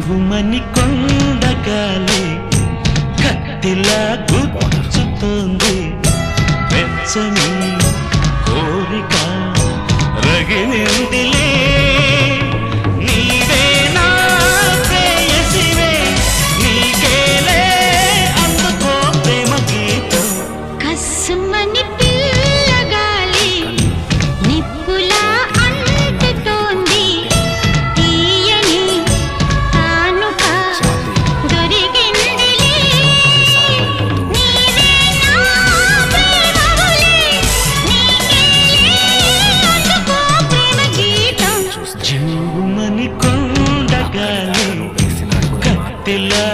జివ్వుమని కొండగాలి కత్తిలా గుచ్చుతుంది వెచ్చని కోరిక. రగిలిందిలే నీకేలే అందుకో ప్రేమ గీతం. కసుమని జివ్వుమని కొండగాలి కత్తిలా